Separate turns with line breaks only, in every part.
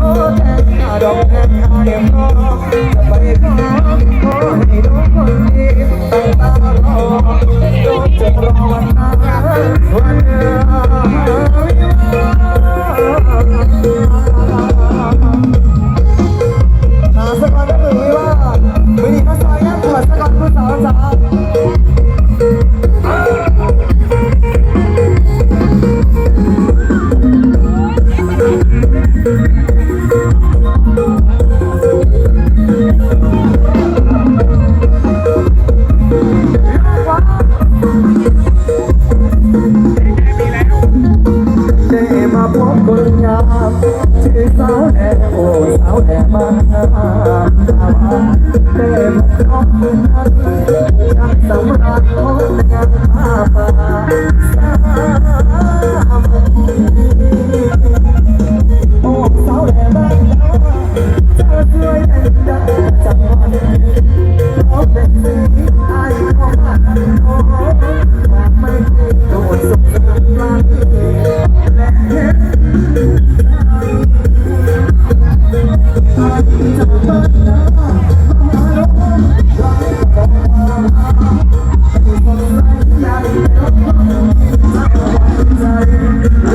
ขอแต่งหน้าดอกแทนอายพร้อจะไปข มาพบคนงามชื่อสาวแดงโอ้สาวแดงบ้านนาได้มท้องนั้นจากสำราญของงานผ้า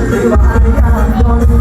ไม่ไหวอยาก